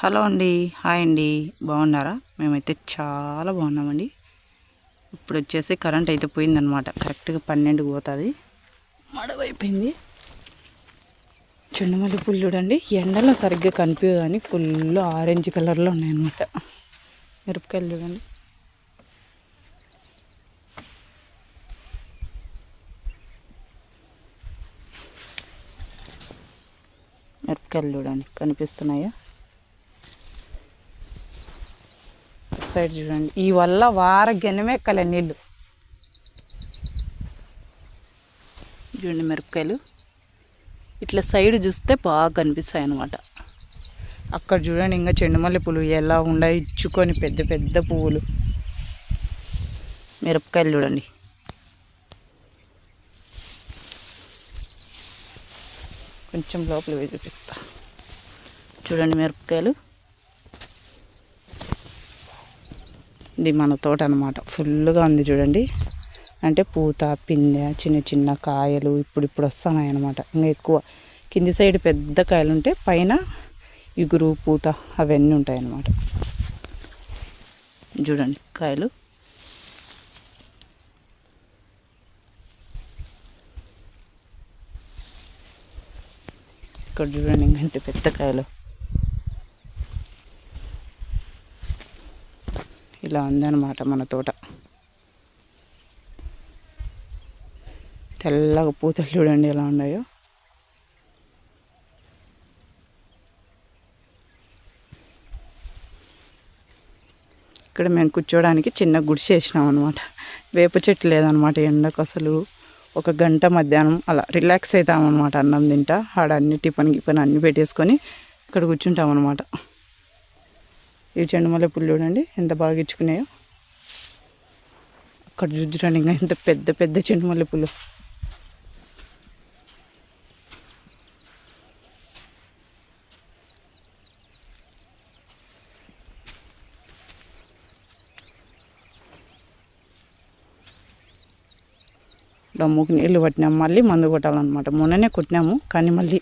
Hello అండి hi అండి. బాగున్నారా? మేమైతే చాలా బాగున్నామండి. ఇప్పుడు వచ్చేసి కరెంట్ అయితే పోయిందనమాట కరెక్ట్గా పన్నెండుకి పోతుంది. మడవైపోయింది. చెండుమల్లి పూలు చూడండి. ఎండలో సరిగ్గా కనిపించదు కానీ ఫుల్ ఆరెంజ్ కలర్లో ఉన్నాయన్నమాట. మిరపకాయలు చూడండి. మిరపకాయలు చూడండి. కనిపిస్తున్నాయా? సైడ్ చూడండి. ఈ వల్ల వార కల నీళ్ళు. చూడండి మిరపకాయలు. ఇట్లా సైడ్ చూస్తే బాగా కనిపిస్తాయి అన్నమాట అక్కడ చూడండి ఇంకా చెండుమల్లి పూలు ఎలా ఉన్నాయి ఇచ్చుకొని పెద్ద పెద్ద పువ్వులు. మిరపకాయలు చూడండి. కొంచెం లోపల చూపిస్తా. చూడండి మిరపకాయలు. ఇది మన తోట అనమాట ఫుల్గా ఉంది చూడండి. అంటే పూత పిందె చిన్న చిన్న కాయలు ఇప్పుడు ఇప్పుడు వస్తున్నాయి అనమాట ఇంకా ఎక్కువ కింది సైడ్ పెద్ద కాయలు ఉంటే పైన ఇగురు పూత అవన్నీ ఉంటాయి అన్నమాట. చూడండి కాయలు. ఇక్కడ చూడండి ఇంకంత పెద్ద కాయలు. ఇట్లా ఉందన్నమాట మన తోట. తెల్లగా పూతలు చూడండి ఎలా ఉన్నాయో. ఇక్కడ మేము కూర్చోడానికి చిన్న గుడిసె వేసినాం అనమాట వేప చెట్టు లేదనమాట ఎండకు అసలు. ఒక గంట మధ్యాహ్నం అలా రిలాక్స్ అవుతాం అనమాట అన్నం తింటా. ఆడ అన్ని టిఫన్ గిఫన్ అన్ని పెట్టేసుకొని ఇక్కడ కూర్చుంటాం ఈ చెండు మల్లె పుల్లు చూడండి ఎంత బాగా ఇచ్చుకున్నాయో. అక్కడ చూడండి ఇంకా ఎంత పెద్ద పెద్ద చెండు మల్లె పుల్లు డమ్ముకి నీళ్ళు పట్టినాము మళ్ళీ మందు కొట్టాలన్నమాట. మొన్ననే కొట్టినాము కానీ మళ్ళీ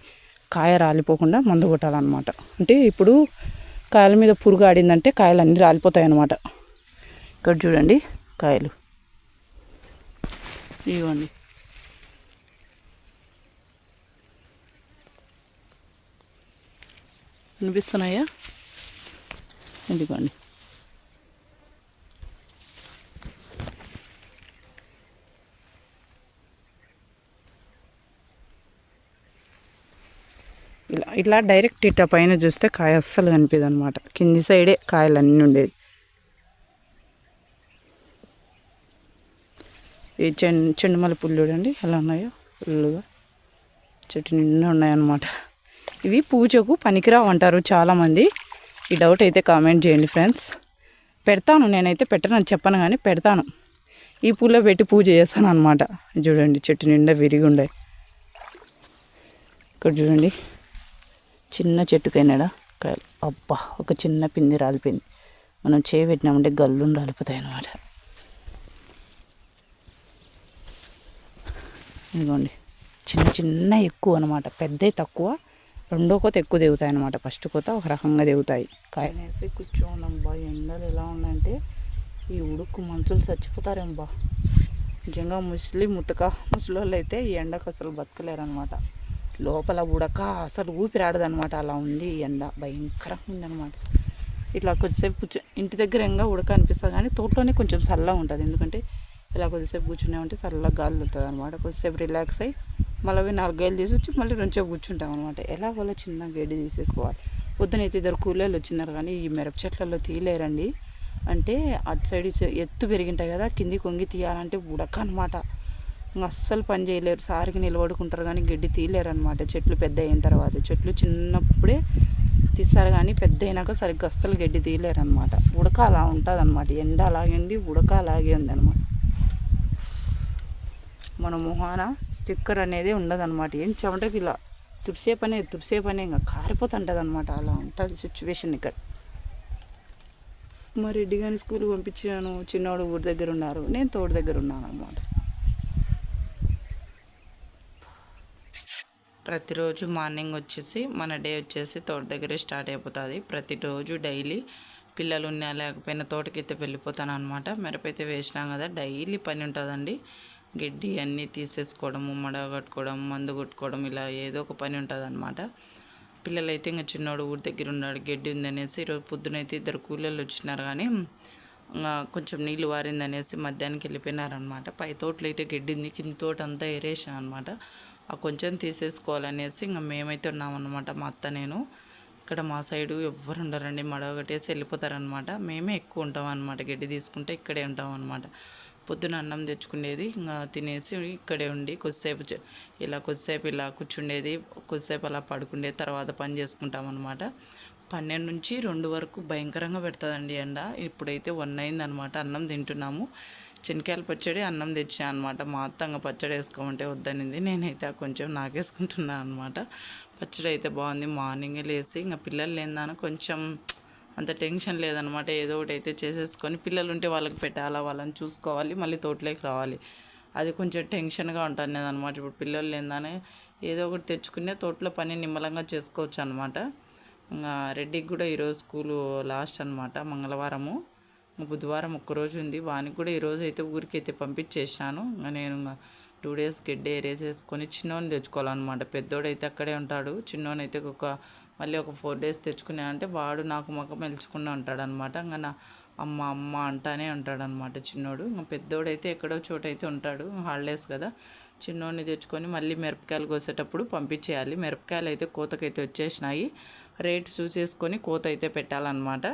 కాయ రాలిపోకుండా మందు కొట్టాలన్నమాట. అంటే ఇప్పుడు కాయల మీద పురుగు ఆడిందంటే కాయలు అన్నీ రాలిపోతాయి అన్నమాట. ఇక్కడ చూడండి కాయలు. ఇవ్వండి. అనిపిస్తున్నాయా ఇదిగోండి. ఇలా డైరెక్ట్ ఇట్ట పైన చూస్తే కాయ అస్సలు కనిపిదు అనమాట కింది సైడే కాయలు అన్నీ ఉండేది ఈ చెండు చెండుమల్లి పుల్లు చూడండి ఎలా ఉన్నాయో ఫుల్లుగా. చెట్టు నిండా ఉన్నాయన్నమాట. ఇవి పూజకు పనికిరావు అంటారు చాలామంది. ఈ డౌట్ అయితే కామెంట్ చేయండి ఫ్రెండ్స్. పెడతాను నేనైతే పెట్టనని చెప్పను కానీ పెడతాను. ఈ పూలో పెట్టి పూజ చేస్తాను అనమాట చూడండి చెట్టు నిండా విరిగి ఉండే. ఇక్కడ చూడండి. చిన్న చెట్టుకైనాడా? కాయలు అబ్బా ఒక చిన్న పిండి రాలిపోయింది. మనం చేయి పెట్టినామంటే గల్లుని రాలిపోతాయి అన్నమాట. ఇదిగోండి. చిన్న చిన్న ఎక్కువ అనమాట పెద్దవి తక్కువ రెండో కోత ఎక్కువ దిగుతాయి అనమాట ఫస్ట్ కోత ఒక రకంగా దిగుతాయి కాయ వేసి ఎండలు ఎలా ఉన్నాయంటే ఈ ఉడుకు మనుషులు చచ్చిపోతారేమబ్బా నిజంగా ముసలి ముతక ముసలి వాళ్ళు అయితే ఈ ఎండకు అసలు బతకలేరనమాట లోపల ఉడక అసలు ఊపిరాడదనమాట అలా ఉంది ఈ ఎండ. భయంకరంగా ఉందన్నమాట. ఇట్లా కొద్దిసేపు కూర్చో ఇంటి దగ్గర ఇంకా ఉడక అనిపిస్తుంది కానీ తోటలోనే కొంచెం చల్లగా ఉంటుంది. ఎందుకంటే ఇలా కొద్దిసేపు కూర్చున్నామంటే చల్లగా గాలి వెళ్తుంది అనమాట కొద్దిసేపు రిలాక్స్ అయ్యి మళ్ళీ నాలుగు గేలు తీసుకొచ్చి మళ్ళీ రెండుసేపు కూర్చుంటాం అనమాట ఎలా వాళ్ళ చిన్న గడ్డి తీసేసుకోవాలి? పొద్దునైతే ఇద్దరు కూలీలు వచ్చినారు కానీ ఈ మిరప చెట్లలో తీయలేరండి. అంటే అటు సైడ్ ఎత్తు పెరిగింటాయి కదా కింది కొంగి తీయాలంటే ఉడక అనమాట ఇంకా అస్సలు పని చేయలేరు. సారికి నిలబడుకుంటారు కానీ గడ్డి తీయలేరు అనమాట చెట్లు పెద్ద అయిన తర్వాత. చెట్లు చిన్నప్పుడే తీస్తారు కానీ పెద్ద అయినాక సరిగ్గా అస్సలు గడ్డి తీయలేరు అనమాట ఉడక అలా ఉంటుంది అనమాట ఎండ అలాగే ఉంది ఉడక అలాగే ఉంది అనమాట మన మొహాన స్టిక్కర్ అనేది ఉండదన్నమాట. ఏం చెమటకి ఇలా తుడిసే పనే తుడిసే పనే ఇంకా కారిపోతుంటుంది అనమాట అలా ఉంటుంది సిచ్యువేషన్ ఇక్కడ. మరి రెడ్డి కానీ స్కూల్కి పంపించాను. చిన్నోడు ఊరి దగ్గర ఉన్నారు. నేను తోడు దగ్గర ఉన్నాను అనమాట ప్రతిరోజు మార్నింగ్ వచ్చేసి మన డే వచ్చేసి తోట దగ్గరే స్టార్ట్ అయిపోతుంది. ప్రతిరోజు డైలీ పిల్లలు ఉన్నా లేకపోయినా తోటకైతే వెళ్ళిపోతాను అనమాట మిరపైతే వేసినాం కదా డైలీ పని ఉంటుందండి. గడ్డి అన్నీ తీసేసుకోవడము మడగట్టుకోవడం మందు కొట్టుకోవడం ఇలా ఏదో ఒక పని ఉంటుంది అనమాట పిల్లలైతే ఇంకా చిన్నోడు ఊరి దగ్గర ఉన్నాడు గడ్డి ఉందనేసి ఈరోజు పొద్దునైతే ఇద్దరు కూలీలు వచ్చినారు కానీ ఇంకా కొంచెం నీళ్ళు వారిందనేసి మధ్యాహ్నానికి వెళ్ళిపోయినారనమాట పై తోటలో అయితే గడ్డి ఉంది కింద తోట అంతా ఎరేసాం అనమాట ఆ కొంచెం తీసేసుకోవాలనేసి ఇంకా మేమైతే ఉన్నామన్నమాట మా అత్త నేను. ఇక్కడ మా సైడు ఎవ్వరు ఉండరండి మడవగట్టేసి వెళ్ళిపోతారనమాట మేమే ఎక్కువ ఉంటాం అనమాట గడ్డి తీసుకుంటే ఇక్కడే ఉంటాం అనమాట పొద్దున అన్నం తెచ్చుకునేది ఇంకా తినేసి ఇక్కడే ఉండి కొద్దిసేపు ఇలా కొద్దిసేపు ఇలా కూర్చుండేది కొద్దిసేపు అలా పడుకుండేది తర్వాత పని చేసుకుంటాం అనమాట పన్నెండు నుంచి రెండు వరకు భయంకరంగా పెడుతుందండి ఎండ. ఇప్పుడైతే వన్ అయిందనమాట అన్నం తింటున్నాము. చెనక్కాయల పచ్చడి అన్నం తెచ్చా అనమాట మా అత్తంగా పచ్చడి వేసుకోమంటే వద్దనింది. నేనైతే కొంచెం నాకేసుకుంటున్నాను అనమాట పచ్చడి అయితే బాగుంది. మార్నింగే లేసి ఇంకా పిల్లలు లేదాన కొంచెం అంత టెన్షన్ లేదనమాట ఏదో ఒకటి అయితే చేసేసుకొని పిల్లలు ఉంటే వాళ్ళకి పెట్టాలా వాళ్ళని చూసుకోవాలి మళ్ళీ తోటలోకి రావాలి. అది కొంచెం టెన్షన్గా ఉంటుంది అనమాట ఇప్పుడు పిల్లలు లేదానే ఏదో ఒకటి తెచ్చుకునే తోటలో పని నిమ్మలంగా చేసుకోవచ్చు అనమాట ఇంకా రెడ్డికి కూడా ఈరోజు స్కూలు లాస్ట్ అనమాట మంగళవారము. బుధవారం ఒక్కరోజు ఉంది వానికి కూడా ఈరోజు అయితే ఊరికి అయితే పంపించేసినాను నేను టూ డేస్ గడ్డి ఏరేసేసుకొని చిన్నోని తెచ్చుకోవాలన్నమాట. పెద్దోడైతే అక్కడే ఉంటాడు. చిన్నోనైతే ఒక మళ్ళీ ఒక ఫోర్ డేస్ తెచ్చుకున్నా అంటే వాడు నాకు ముఖం మెలుచుకుని ఉంటాడనమాట ఇంకా నా అమ్మ అమ్మ అంటానే ఉంటాడనమాట చిన్నోడు. ఇంకా పెద్దోడైతే ఎక్కడో చోట అయితే ఉంటాడు. హాలిడేస్ కదా. చిన్నోడిని తెచ్చుకొని మళ్ళీ మిరపకాయలు కోసేటప్పుడు పంపించేయాలి. మిరపకాయలు అయితే కోతకైతే వచ్చేసినాయి. రేట్ చూసేసుకొని కోత అయితే పెట్టాలన్నమాట.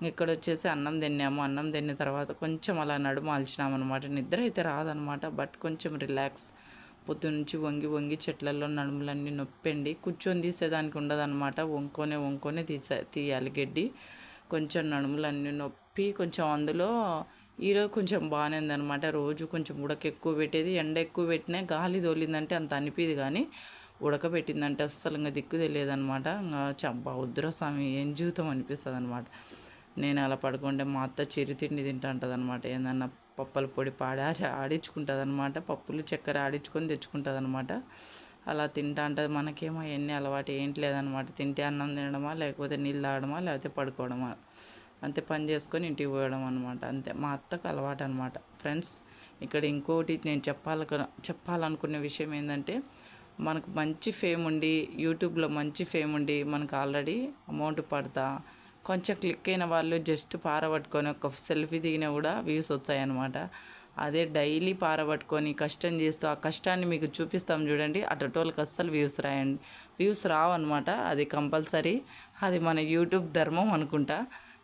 ఇక్కడ వచ్చేసి అన్నం తిన్నాము. అన్నం తిన్న తర్వాత కొంచెం అలా నడుము అనమాట నిద్ర అయితే రాదనమాట బట్ కొంచెం రిలాక్స్. పొద్దునుంచి వంగి వంగి చెట్లలో నడుములన్నీ నొప్పండి కూర్చొని తీసేదానికి ఉండదన్నమాట. వంకొనే వంకొనే తీసే తీయాలి గడ్డి. కొంచెం నడుములన్నీ నొప్పి కొంచెం అందులో ఈరోజు కొంచెం బాగానే ఉందనమాట రోజు కొంచెం ఉడక ఎక్కువ పెట్టేది. ఎండ ఎక్కువ పెట్టినా గాలి తోలిందంటే అంత అనిపిది కానీ ఉడకబెట్టిందంటే అస్సలు ఇంకా దిక్కు తెలియదనమాట ఇంకా చబ్బా ఉద్ర స్వామి ఏం జీవితం అనిపిస్తుంది అనమాట నేను అలా పడుకుంటే మా అత్త చిరు తిండి తింటా అనమాట ఏందన్నా పప్పుల పొడి పాడి ఆడించుకుంటుంది అనమాట పప్పులు చక్కెర ఆడించుకొని తెచ్చుకుంటుంది అనమాట అలా తింటా ఉంటుంది మనకేమో ఎన్ని అలవాటు ఏంటి లేదనమాట తింటే అన్నం తినడమా లేకపోతే నీళ్ళు తాగడమా లేకపోతే పడుకోవడమా. అంతే పని చేసుకొని ఇంటికి పోయడం అనమాట అంతే మా అత్తకు అలవాటు అనమాట ఫ్రెండ్స్ ఇక్కడ ఇంకోటి నేను చెప్పాల చెప్పాలనుకునే విషయం ఏంటంటే మనకు మంచి ఫేమ్ ఉండి యూట్యూబ్లో మంచి ఫేమ్ ఉండి మనకు ఆల్రెడీ అమౌంట్ పడతా కొంచెం క్లిక్ అయిన వాళ్ళు జస్ట్ పారబట్టుకొని ఒక సెల్ఫీ దిగినా కూడా వ్యూస్ వచ్చాయన్నమాట. అదే డైలీ పారబట్టుకొని కష్టం చేస్తూ ఆ కష్టాన్ని మీకు చూపిస్తాం చూడండి. అటోళ్ళకి అస్సలు వ్యూస్ రాయండి. వ్యూస్ రావన్నమాట. అది కంపల్సరీ. అది మన యూట్యూబ్ ధర్మం అనుకుంటా.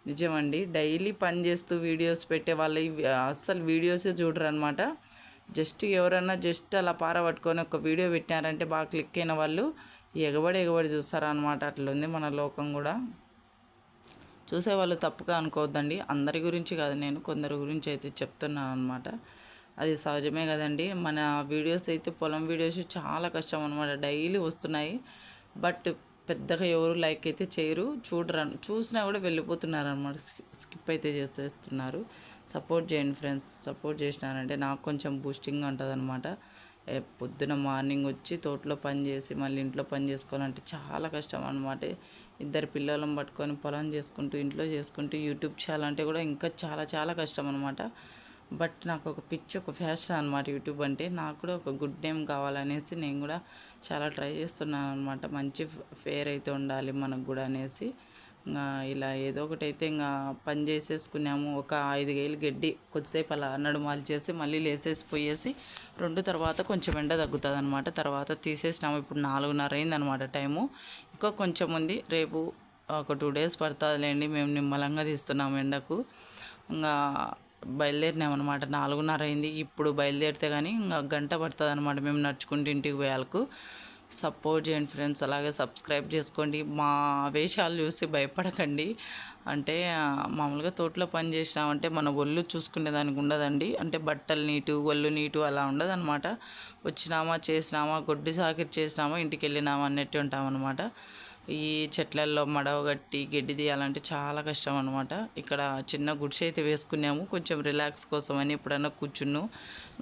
నిజమండి. డైలీ పని చేస్తూ వీడియోస్ పెట్టే వాళ్ళు అస్సలు వీడియోసే చూడరు అనమాట జస్ట్ ఎవరన్నా జస్ట్ అలా పారబట్టుకొని ఒక వీడియో పెట్టినారంటే బాగా క్లిక్ అయిన వాళ్ళు ఎగబడి ఎగబడి చూస్తారనమాట అట్లా ఉంది మన లోకం కూడా. చూసేవాళ్ళు తప్పుగా అనుకోవద్దండి. అందరి గురించి కాదు నేను కొందరి గురించి అయితే చెప్తున్నాను అనమాట అది సహజమే కదండి. మన వీడియోస్ అయితే పొలం వీడియోస్ చాలా కష్టం అనమాట డైలీ వస్తున్నాయి. బట్ పెద్దగా ఎవరు లైక్ అయితే చేయరు. చూడరు చూసినా కూడా వెళ్ళిపోతున్నారు అనమాట స్కిప్ అయితే చేసేస్తున్నారు. సపోర్ట్ చేయండి ఫ్రెండ్స్. సపోర్ట్ చేసినారంటే నాకు కొంచెం బూస్టింగ్ ఉంటుంది అనమాట పొద్దున మార్నింగ్ వచ్చి తోటలో పని చేసి మళ్ళీ ఇంట్లో పని చేసుకోవాలంటే చాలా కష్టం అనమాట ఇద్దరు పిల్లలను పట్టుకొని పొలం చేసుకుంటూ ఇంట్లో చేసుకుంటూ యూట్యూబ్ ఛానల్ అంటే కూడా ఇంకా చాలా చాలా కష్టం అనమాట బట్ నాకు ఒక పిచ్చి ఒక ఫ్యాషన్ అనమాట యూట్యూబ్ అంటే. నాకు కూడా ఒక గుడ్ నేమ్ కావాలనేసి నేను కూడా చాలా ట్రై చేస్తున్నాను అనమాట మంచి ఫేర్ అయితే ఉండాలి మనకు కూడా అనేసి. ఇలా ఏదో ఒకటి అయితే ఇంకా పని చేసేసుకున్నాము. ఒక ఐదు వేలు గడ్డి కొద్దిసేపు అలా నడుమాలు చేసి మళ్ళీ లేసేసి పోయేసి రెండు తర్వాత కొంచెం ఎండ తగ్గుతుంది అనమాట తర్వాత తీసేసినాము. ఇప్పుడు నాలుగున్నర అయిందనమాట టైము. ఇంకా కొంచెం ఉంది. రేపు ఒక టూ డేస్ పడుతుందిలేండి. మేము నిమ్మలంగా తీస్తున్నాము ఎండకు. ఇంకా బయలుదేరినామన్నమాట. నాలుగున్నర అయింది. ఇప్పుడు బయలుదేరితే కానీ ఇంకా గంట పడుతుంది అనమాట మేము నడుచుకుంటూ ఇంటికి పోయాలకు సపోర్ట్ చేయండి ఫ్రెండ్స్ అలాగే సబ్స్క్రైబ్ చేసుకోండి. మా వేషాలు చూసి భయపడకండి. అంటే మామూలుగా తోటలో పని చేసినామంటే మన ఒళ్ళు చూసుకునే దానికి ఉండదండి. అంటే బట్టలు నీటు ఒళ్ళు నీటు అలా ఉండదన్నమాట. వచ్చినామా చేసినామా గొడ్డు సాకిరి చేసినామా ఇంటికి వెళ్ళినామా అన్నట్టు ఉంటామన్నమాట. ఈ చెట్లల్లో మడవగట్టి గడ్డి తీయాలంటే చాలా కష్టం అనమాట ఇక్కడ చిన్న గుడిసె అయితే వేసుకున్నాము. కొంచెం రిలాక్స్ కోసం అని ఎప్పుడన్నా కూర్చున్నాం.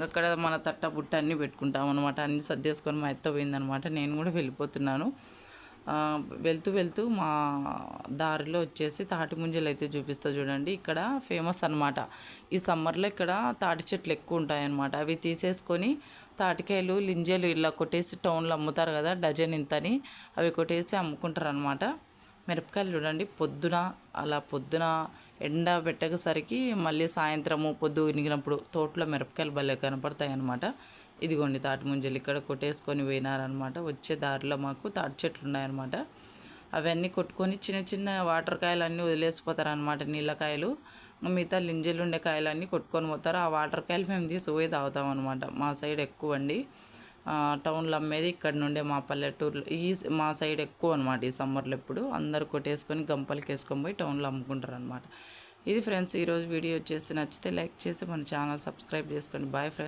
అక్కడ మన తట్ట బుట్ట అన్నీ పెట్టుకుంటాం అనమాట అన్ని సర్దేసుకొని మా ఎత్త పోయిందనమాట నేను కూడా వెళ్ళిపోతున్నాను. వెళ్తూ వెళ్తూ మా దారిలో వచ్చేసి తాటి ముంజలు అయితే చూపిస్తా చూడండి. ఇక్కడ ఫేమస్ అన్నమాట. ఈ సమ్మర్లో ఇక్కడ తాటి చెట్లు ఎక్కువ ఉంటాయన్నమాట. అవి తీసేసుకొని తాటికాయలు లింజలు ఇలా కొట్టేసి టౌన్లో అమ్ముతారు కదా డజన్ ఇంతని అవి కొట్టేసి అమ్ముకుంటారు అనమాట మిరపకాయలు చూడండి పొద్దున అలా పొద్దున ఎండ పెట్టకసరికి మళ్ళీ సాయంత్రము పొద్దు ఇనిగినప్పుడు తోటలో మిరపకాయలు భలే కనపడతాయి అనమాట ఇదిగోండి తాటి ముంజలు ఇక్కడ కొట్టేసుకొని పోయినారనమాట. వచ్చే దారిలో మాకు తాటి చెట్లు ఉన్నాయన్నమాట. అవన్నీ కొట్టుకొని చిన్న చిన్న వాటర్ కాయలు అన్నీ వదిలేసిపోతారనమాట నీళ్ళకాయలు. మిగతా లింజలు ఉండే కాయలన్నీ కొట్టుకొని పోతారు. ఆ వాటర్ కాయలు మేము తీసిపోయి తాగుతాం అనమాట మా సైడ్ ఎక్కువ అండి టౌన్లో అమ్మేది ఇక్కడ నుండే మా పల్లెటూరులో. ఈ మా సైడ్ ఎక్కువ అనమాట ఈ సమ్మర్లో ఎప్పుడు. అందరు కొట్టేసుకొని గంపలకి వేసుకొని పోయి టౌన్లో అమ్ముకుంటారు అనమాట ఇది ఫ్రెండ్స్ ఈరోజు వీడియో వచ్చేసి నచ్చితే లైక్ చేసి మన ఛానల్ సబ్స్క్రైబ్ చేసుకోండి. Bye friends.